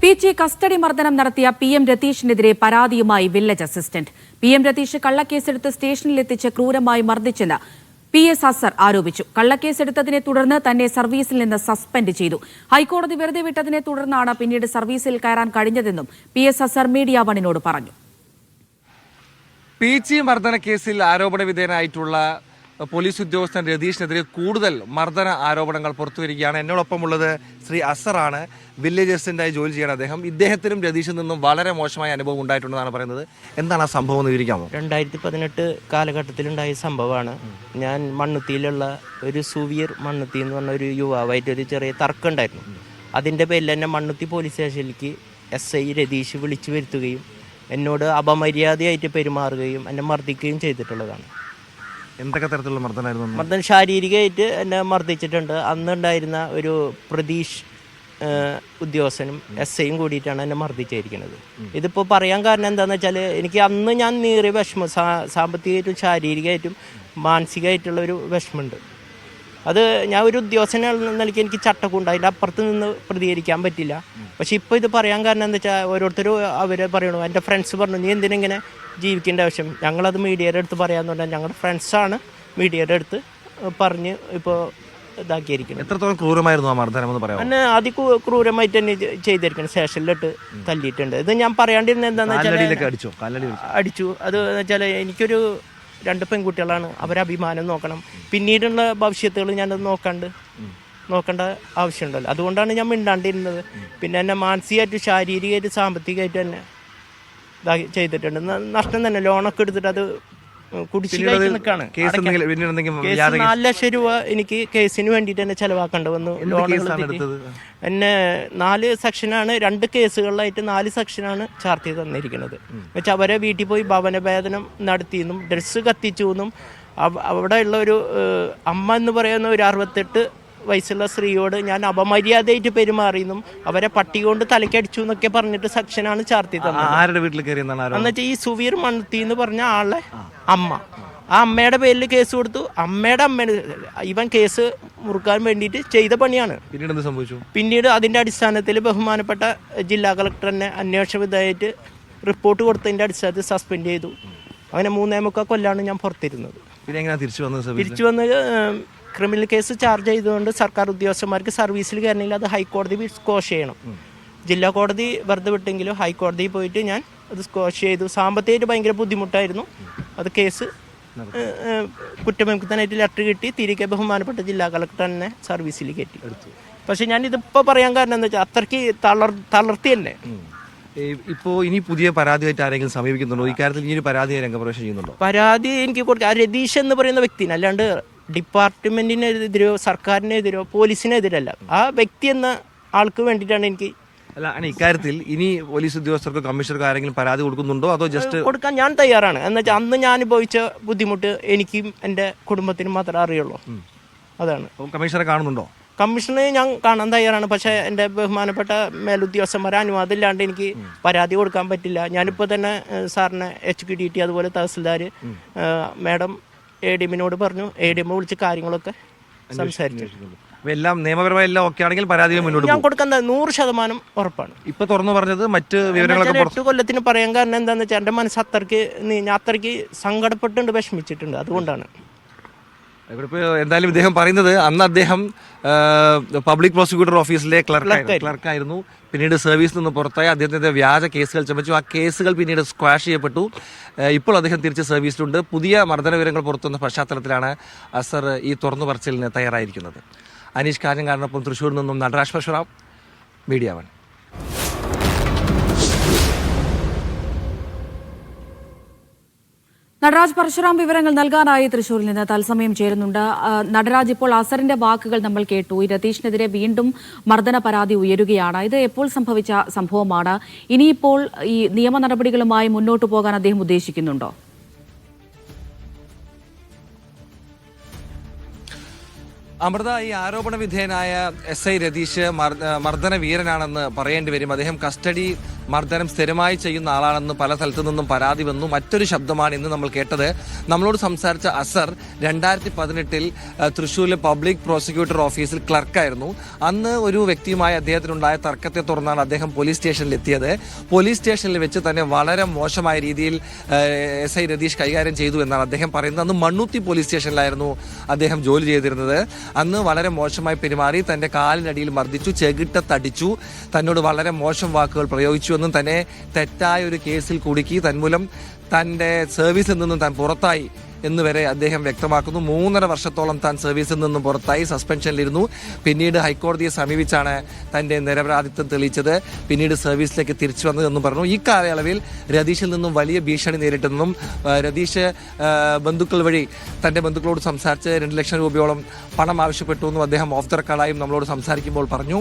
P G custody മർദ്ദനം നടത്തിയ P M രതീഷിനെതിരെ പരാതിയുമായി village assistant. P M Ratheesh കള്ളക്കേസെടുത്ത് സ്റ്റേഷനിലെത്തിച്ച് ക്രൂരമായി മർദ്ദിച്ചെന്ന് പി എസ് അസർ ആരോപിച്ചു. കള്ളക്കേസെടുത്തതിനെ തുടർന്ന് തന്നെ സർവീസിൽ നിന്ന് സസ്പെൻഡ് ചെയ്തു. ഹൈക്കോടതി വെറുതെ വിട്ടതിനെ തുടർന്നാണ് പിന്നീട് സർവീസിൽ കയറാൻ കഴിഞ്ഞതെന്നും P S Azhar Media One പറഞ്ഞു. പി ജി മർദ്ദന കേസിൽ ആരോപണ വിധേയനായിട്ടുള്ള പോലീസ് ഉദ്യോഗസ്ഥൻ രതീഷിനെതിരെ കൂടുതൽ മർദ്ദന ആരോപണങ്ങൾ പുറത്തുവരികയാണ്. എന്നോടൊപ്പം ഉള്ളത് ശ്രീ അസറാണ്. വില്ലേജ് അസിസ്റ്റന്റായി ജോലി ചെയ്യണം അദ്ദേഹം. ഇദ്ദേഹത്തിനും രതീഷിൽ നിന്നും വളരെ മോശമായ അനുഭവം ഉണ്ടായിട്ടുണ്ടെന്നാണ് പറയുന്നത്. എന്താണ് ആ സംഭവം എന്ന് വിവരിക്കാമോ? രണ്ടായിരത്തി പതിനെട്ട് കാലഘട്ടത്തിലുണ്ടായ സംഭവമാണ്. ഞാൻ മണ്ണുത്തിയിലുള്ള ഒരു സുവീർ മണ്ണുത്തി എന്ന് പറഞ്ഞ ഒരു യുവാവായിട്ട് ഒരു ചെറിയ തർക്കം ഉണ്ടായിരുന്നു. അതിന്റെ പേരിൽ തന്നെ മണ്ണുത്തി പോലീസ് സ്റ്റേഷനിലേക്ക് എസ് ഐ രതീഷ് വിളിച്ചു വരുത്തുകയും എന്നോട് അപമര്യാദയായിട്ട് പെരുമാറുകയും എന്നെ മർദ്ദിക്കുകയും ചെയ്തിട്ടുള്ളതാണ്. എന്തൊക്കെ തരത്തിലുള്ള മർദ്ദനായിരുന്നു മർദ്ദനം ശാരീരികമായിട്ട് എന്നെ മർദ്ദിച്ചിട്ടുണ്ട്. അന്നുണ്ടായിരുന്ന ഒരു പ്രതീഷ് ഉദ്യോഗസ്ഥനും എസ് ഐയും കൂടിയിട്ടാണ് എന്നെ മർദ്ദിച്ചിരിക്കുന്നത്. ഇതിപ്പോൾ പറയാൻ കാരണം എന്താണെന്ന് വെച്ചാൽ എനിക്ക് അന്ന് ഞാൻ നീറിയ വിഷമം സാമ്പത്തികമായിട്ടും ശാരീരികമായിട്ടും മാനസികമായിട്ടുള്ള ഒരു വിഷമമുണ്ട്. അത് ഞാൻ ഒരു ഉദ്യോഗസ്ഥന നിലയ്ക്ക് എനിക്ക് ചട്ടക്കുണ്ട് അതിന്റെ അപ്പുറത്ത് നിന്ന് പ്രതികരിക്കാൻ പറ്റില്ല. പക്ഷെ ഇപ്പോൾ ഇത് പറയാൻ കാരണം എന്താ വെച്ചാൽ ഓരോരുത്തരും അവർ പറയണു എന്റെ ഫ്രണ്ട്സ് പറഞ്ഞു നീ എന്തിനെങ്ങനെ ജീവിക്കേണ്ട ആവശ്യം? ഞങ്ങളത് മീഡിയയുടെ അടുത്ത് പറയാമെന്ന് പറഞ്ഞാൽ ഞങ്ങളുടെ ഫ്രണ്ട്സാണ് മീഡിയയുടെ അടുത്ത് പറഞ്ഞ് ഇപ്പോൾ ഇതാക്കിയിരിക്കുന്നത് എത്രത്തോളം ക്രൂരമായിരുന്നു ആ മർദ്ദനം എന്ന് പറയാം എന്നെ അതി ക്രൂരമായിട്ട് തന്നെ ചെയ്തിരിക്കുന്നത് സ്റ്റേഷനിലിട്ട് തല്ലിയിട്ടുണ്ട്. ഇത് ഞാൻ പറയാണ്ടിരുന്നത് എന്താണെന്ന് വെച്ചാൽ അടിച്ചു? അത് വെച്ചാൽ എനിക്കൊരു രണ്ട് പെൺകുട്ടികളാണ്. അവരെ അഭിമാനം നോക്കണം. പിന്നീടുള്ള ഭവിഷ്യത്തുകൾ ഞാനത് നോക്കാണ്ട് നോക്കേണ്ട ആവശ്യമുണ്ടല്ലോ. അതുകൊണ്ടാണ് ഞാൻ മിണ്ടാണ്ടിരുന്നത്. പിന്നെ എന്നെ മാനസികമായിട്ട് ശാരീരികമായിട്ട് സാമ്പത്തികമായിട്ട് തന്നെ ചെയ്തിട്ടുണ്ട്. നഷ്ടം തന്നെ. ലോണൊക്കെ എടുത്തിട്ട് അത് നാല് ലക്ഷം രൂപ എനിക്ക് കേസിന് വേണ്ടിയിട്ട് തന്നെ ചെലവാക്കേണ്ടി വന്നു. ലോൺ? എന്നെ നാല് സെക്ഷനാണ് രണ്ട് കേസുകളിലായിട്ട് നാല് സെക്ഷനാണ് ചാർത്തി തന്നിരിക്കുന്നത്. വെച്ചാൽ അവരെ വീട്ടിൽ പോയി ഭവനഭേദനം നടത്തിയെന്നും ഡ്രസ്സ് കത്തിച്ചു എന്നും അവ- അവിടെയുള്ള ഒരു അമ്മ എന്ന് പറയുന്ന ഒരു അറുപത്തെട്ട് വയസ്സുള്ള സ്ത്രീയോട് ഞാൻ അപമര്യാദയായിട്ട് പെരുമാറിയെന്നും അവരെ പട്ടി കൊണ്ട് തലക്കടിച്ചു എന്നൊക്കെ പറഞ്ഞിട്ട് സക്ഷനാണ് ചാർത്തി തന്നത്. ആരുടെ വീട്ടിൽ എന്നുവെച്ചാൽ ഈ സുവീർ മണ്ണത്തി എന്ന് പറഞ്ഞ ആളെ അമ്മ. ആ അമ്മയുടെ പേരിൽ കേസ് കൊടുത്തു. അമ്മയുടെ അമ്മ ഇവൻ കേസ് മുറുക്കാൻ വേണ്ടിയിട്ട് ചെയ്ത പണിയാണ്. പിന്നീട് എന്ത് സംഭവിച്ചു? പിന്നീട് അതിന്റെ അടിസ്ഥാനത്തിൽ ബഹുമാനപ്പെട്ട ജില്ലാ കളക്ടറിനെ അന്വേഷണ വിധേയമായിട്ട് റിപ്പോർട്ട് കൊടുത്തതിന്റെ അടിസ്ഥാനത്തിൽ സസ്പെൻഡ് ചെയ്തു. അങ്ങനെ മൂന്നേ മുക്കാൽ കൊല്ലാണ് ഞാൻ പുറത്തിരുന്നത്. പിന്നെ തിരിച്ചു വന്നത് തിരിച്ചു വന്ന് ക്രിമിനൽ കേസ് ചാർജ് ചെയ്തുകൊണ്ട് സർക്കാർ ഉദ്യോഗസ്ഥന്മാർക്ക് സർവീസിൽ കയറണമെങ്കിൽ അത് ഹൈക്കോടതി സ്കോഷ് ചെയ്യണം. ജില്ലാ കോടതി വെറുതെ വിട്ടെങ്കിലും ഹൈക്കോടതിയിൽ പോയിട്ട് ഞാൻ അത് സ്കോഷ് ചെയ്തു. സാമ്പത്തികമായിട്ട് ഭയങ്കര ബുദ്ധിമുട്ടായിരുന്നു. അത് കേസ് കുറ്റവിമുക്തനായിട്ട് ലെറ്റർ കിട്ടി. തിരികെ ബഹുമാനപ്പെട്ട ജില്ലാ കളക്ടർ തന്നെ സർവീസിൽ കയറ്റി. പക്ഷെ ഞാൻ ഇതിപ്പോൾ പറയാൻ കാരണം എന്താ വെച്ചാൽ അത്രയ്ക്ക് തളർ തളർത്തി തന്നെ. ഇപ്പോ ഇനി പുതിയ പരാതിയായിട്ട് ആരെങ്കിലും സമീപിക്കുന്നുണ്ടോ? കാര്യത്തിൽ ഇനി ഒരു പരാതി രംഗപ്രവേശം ചെയ്യുന്നുണ്ടോ? പരാതി എനിക്ക് കൊടുക്കുക ആ രതീഷ് എന്ന് പറയുന്ന വ്യക്തിന് അല്ലാണ്ട് ഡിപ്പാർട്ട്മെന്റിനെതിരോ സർക്കാരിനെതിരോ പോലീസിനെതിരല്ല. ആ വ്യക്തി എന്ന ആൾക്ക് വേണ്ടിയിട്ടാണ് എനിക്ക് അല്ല ആണ് ഇക്കാര്യത്തിൽ ഇനി പോലീസ് ഉദ്യോഗസ്ഥർക്കോ കമ്മീഷണർക്ക് ആരെങ്കിലും പരാതി കൊടുക്കുന്നുണ്ടോ? അതോ ജസ്റ്റ് കൊടുക്കാൻ ഞാൻ തയ്യാറാണ്. എന്ന് വെച്ചാൽ അന്ന് ഞാൻ അനുഭവിച്ച ബുദ്ധിമുട്ട് എനിക്കും എന്റെ കുടുംബത്തിനും മാത്രമേ അറിയുള്ളൂ. അതാണ്. കമ്മീഷണറെ കാണുന്നുണ്ടോ? കമ്മീഷണറെ ഞാൻ കാണാൻ തയ്യാറാണ്. പക്ഷേ എന്റെ ബഹുമാനപ്പെട്ട മേലുദ്യോഗസ്ഥന്മാരെ അനുവാദം ഇല്ലാണ്ട് എനിക്ക് പരാതി കൊടുക്കാൻ പറ്റില്ല. ഞാനിപ്പോൾ തന്നെ സാറിനെ എച്ച് ക്യു ഡി ടി അതുപോലെ തഹസിൽദാർ മാഡം എ ഡി എമ്മിനോട് പറഞ്ഞു. എ ഡി എം വിളിച്ച് കാര്യങ്ങളൊക്കെ സംസാരിച്ചു. അപ്പൊ എല്ലാം നിയമപരമായി എല്ലാം ഓക്കെ ആണെങ്കിൽ പരാതികൾ മുന്നോട്ട് ഞാൻ പോകും. കൊടുക്കാൻ ത- നൂറ് ശതമാനം ഉറപ്പാണ്. ഇപ്പൊ തുറന്നു പറഞ്ഞത് മറ്റ് വിവരങ്ങളൊക്കെ പുറത്ത് എട്ട് കൊല്ലത്തിന് പറയാൻ കാരണം എന്താണെന്ന് വെച്ചാൽ എന്റെ മനസ്സ് അത്രയ്ക്ക് നീ- ഞാൻ അത്രയ്ക്ക് സങ്കടപ്പെട്ടുണ്ട് വിഷമിച്ചിട്ടുണ്ട്. അതുകൊണ്ടാണ്. ഇവിടെ ഇപ്പൊ എന്തായാലും ഇദ്ദേഹം പറയുന്നത് അന്ന് അദ്ദേഹം പബ്ലിക് പ്രോസിക്യൂട്ടർ ഓഫീസിലെ ക്ലർക്ക് ക്ലർക്കായിരുന്നു പിന്നീട് സർവീസിൽ നിന്ന് പുറത്തായി അദ്ദേഹത്തിന്റെ വ്യാജ കേസുകൾ ചമച്ചു. ആ കേസുകൾ പിന്നീട് സ്ക്വാഷ് ചെയ്യപ്പെട്ടു. ഇപ്പോൾ അദ്ദേഹം തിരിച്ച് സർവീസിലുണ്ട് പുതിയ മർദ്ദന വിവരങ്ങൾ പുറത്തുവന്ന പശ്ചാത്തലത്തിലാണ് അസർ ഈ തുറന്നു പറച്ചിലിന് തയ്യാറായിരിക്കുന്നത്. അനീഷ് കാഞ്ഞങ്കാരനൊപ്പം തൃശ്ശൂരിൽ നിന്നും നടരാജ് പരശുറാം മീഡിയ വൺ. നടരാജ് പരശുറാം വിവരങ്ങൾ നൽകാനായി തൃശൂരിൽ നിന്ന് തത്സമയം ചേരുന്നുണ്ട്. നടരാജ് ഇപ്പോൾ അസറിന്റെ വാക്കുകൾ നമ്മൾ കേട്ടു. ഈ രതീഷിനെതിരെ വീണ്ടും മർദ്ദന പരാതി ഉയരുകയാണ്. ഇത് എപ്പോൾ സംഭവിച്ച സംഭവമാണ്? ഇനിയിപ്പോൾ ഈ നിയമ നടപടികളുമായി മുന്നോട്ടു പോകാൻ അദ്ദേഹം ഉദ്ദേശിക്കുന്നുണ്ടോ? അമൃത ഈ ആരോപണ വിധേയനായ എസ് ഐ രതീഷ് മർ- മർദ്ദന വീരനാണെന്ന് പറയേണ്ടി വരും. അദ്ദേഹം കസ്റ്റഡി മർദ്ദനം സ്ഥിരമായി ചെയ്യുന്ന ആളാണെന്ന് പല സ്ഥലത്തു നിന്നും പരാതി വന്നു. മറ്റൊരു ശബ്ദമാണ് ഇന്ന് നമ്മൾ കേട്ടത്. നമ്മളോട് സംസാരിച്ച അസർ രണ്ടായിരത്തി പതിനെട്ടിൽ തൃശ്ശൂരിലെ പബ്ലിക് പ്രോസിക്യൂട്ടർ ഓഫീസിൽ ക്ലർക്കായിരുന്നു. അന്ന് ഒരു വ്യക്തിയുമായി അദ്ദേഹത്തിനുണ്ടായ തർക്കത്തെ തുടർന്നാണ് അദ്ദേഹം പോലീസ് സ്റ്റേഷനിൽ എത്തിയത്. പോലീസ് സ്റ്റേഷനിൽ വെച്ച് തന്നെ വളരെ മോശമായ രീതിയിൽ എസ് ഐ രതീഷ് കൈകാര്യം ചെയ്തു എന്നാണ് അദ്ദേഹം പറയുന്നത്. അന്ന് മണ്ണുത്തി പോലീസ് സ്റ്റേഷനിലായിരുന്നു അദ്ദേഹം ജോലി ചെയ്തിരുന്നത്. അന്ന് വളരെ മോശമായി പെരുമാറി തന്റെ കാലിനടിയിൽ മർദ്ദിച്ചു ചെകിട്ടത്തടിച്ചു. തന്നോട് വളരെ മോശം വാക്കുകൾ പ്രയോഗിച്ചു എന്നും തന്നെ തെറ്റായ ഒരു കേസിൽ കുടുക്കി തന്മൂലം തന്റെ സർവീസിൽ നിന്നും താൻ പുറത്തായി. എന്ന് വരെ അദ്ദേഹം വ്യക്തമാക്കുന്നു. മൂന്നര വർഷത്തോളം താൻ സർവീസിൽ നിന്നും പുറത്തായി സസ്പെൻഷനിലിരുന്നു. പിന്നീട് ഹൈക്കോടതിയെ സമീപിച്ചാണ് തന്റെ നിരപരാധിത്വം തെളിയിച്ചത്. പിന്നീട് സർവീസിലേക്ക് തിരിച്ചു വന്നതെന്നും പറഞ്ഞു. ഈ കാലയളവിൽ രതീഷിൽ നിന്നും വലിയ ഭീഷണി നേരിട്ടെന്നും രതീഷ് ബന്ധുക്കൾ വഴി തന്റെ ബന്ധുക്കളോട് സംസാരിച്ച് രണ്ട് ലക്ഷം രൂപയോളം പണം ആവശ്യപ്പെട്ടു എന്നും അദ്ദേഹം ഓഫ് ദ റെക്കോർഡായും നമ്മളോട് സംസാരിക്കുമ്പോൾ പറഞ്ഞു.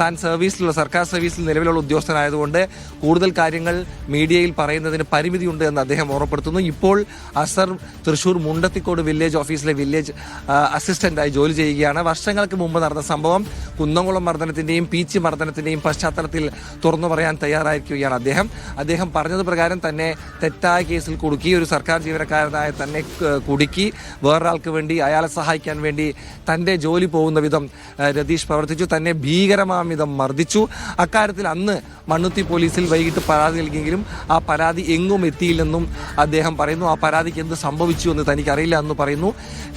താൻ സർവീസിലുള്ള സർക്കാർ സർവീസിൽ നിലവിലുള്ള ഉദ്യോഗസ്ഥനായതുകൊണ്ട് കൂടുതൽ കാര്യങ്ങൾ മീഡിയയിൽ പറയുന്നതിന് പരിമിതിയുണ്ട് എന്ന് അദ്ദേഹം ഓർമ്മപ്പെടുത്തുന്നു. ഇപ്പോൾ അസർ തൃശൂർ മുണ്ടത്തിക്കോട് വില്ലേജ് ഓഫീസിലെ വില്ലേജ് അസിസ്റ്റന്റായി ജോലി ചെയ്യുകയാണ്. വർഷങ്ങൾക്ക് മുമ്പ് നടന്ന സംഭവം കുന്നംകുളം മർദ്ദനത്തിന്റെയും പീച്ചി മർദ്ദനത്തിന്റെയും പശ്ചാത്തലത്തിൽ തുറന്നു പറയാൻ തയ്യാറായിരിക്കുകയാണ് അദ്ദേഹം. അദ്ദേഹം പറഞ്ഞത് പ്രകാരം തന്നെ തെറ്റായ കേസിൽ കുടുക്കി ഒരു സർക്കാർ ജീവനക്കാരനായ തന്നെ കുടുക്കി. വേറൊരാൾക്ക് വേണ്ടി അയാളെ സഹായിക്കാൻ വേണ്ടി തന്റെ ജോലി പോകുന്ന വിധം രതീഷ് പ്രവർത്തിച്ചു. തന്നെ ഭീകരമാം വിധം മർദ്ദിച്ചു. അക്കാര്യത്തിൽ അന്ന് മണ്ണുത്തി പോലീസിൽ വൈകിട്ട് പരാതി നൽകിയെങ്കിലും ആ പരാതി എങ്ങും എത്തിയില്ലെന്നും അദ്ദേഹം പറയുന്നു. ആ പരാതിക്ക് എന്ത് സംഭവിച്ചു എന്ന് തനിക്കറിയില്ല എന്ന് പറയുന്നു.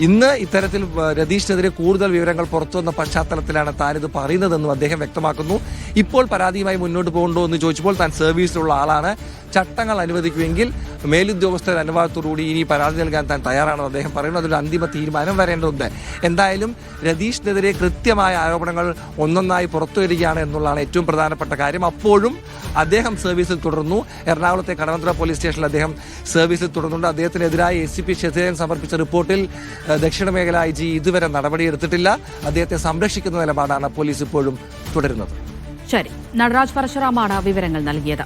ഇന്ന് ഇത്തരത്തിൽ രതീഷിനെതിരെ കൂടുതൽ വിവരങ്ങൾ പുറത്തു വന്ന പശ്ചാത്തലത്തിലാണ് താനിത് പറയുന്നതെന്നും അദ്ദേഹം വ്യക്തമാക്കുന്നു. ഇപ്പോൾ പരാതിയുമായി മുന്നോട്ട് പോകണ്ടോ എന്ന് ചോദിച്ചപ്പോൾ താൻ സർവീസിലുള്ള ആളാണ്. ചട്ടങ്ങൾ അനുവദിക്കുമെങ്കിൽ മേലുദ്യോഗസ്ഥരുടെ അനുവാദത്തോടുകൂടി ഇനി പരാതി നൽകാൻ താൻ തയ്യാറാണെന്ന് അദ്ദേഹം പറയുന്നു. അതൊരു അന്തിമ തീരുമാനം വരേണ്ടതുണ്ട്. എന്തായാലും രതീഷിനെതിരെ കൃത്യമായ ആരോപണങ്ങൾ ഒന്നൊന്നായി പുറത്തു വരികയാണ് എന്നുള്ളതാണ് ഏറ്റവും പ്രധാനപ്പെട്ട കാര്യം. അപ്പോഴും അദ്ദേഹം സർവീസിൽ തുടർന്നു. എറണാകുളത്തെ കടവന്ത്ര പോലീസ് സ്റ്റേഷനിൽ അദ്ദേഹം സർവീസിൽ തുടർന്നുണ്ട്. അദ്ദേഹത്തിനെതിരായി എസ് സി പി ശശിധരൻ സമർപ്പിച്ച റിപ്പോർട്ടിൽ ദക്ഷിണ മേഖല ഐ ജി ഇതുവരെ നടപടിയെടുത്തിട്ടില്ല അദ്ദേഹത്തെ സംരക്ഷിക്കുന്ന നിലപാടാണ് പോലീസ് ഇപ്പോഴും തുടരുന്നത്. ശരി. നടരാജ് പരശുറാമാണ് വിവരങ്ങൾ നൽകിയത്.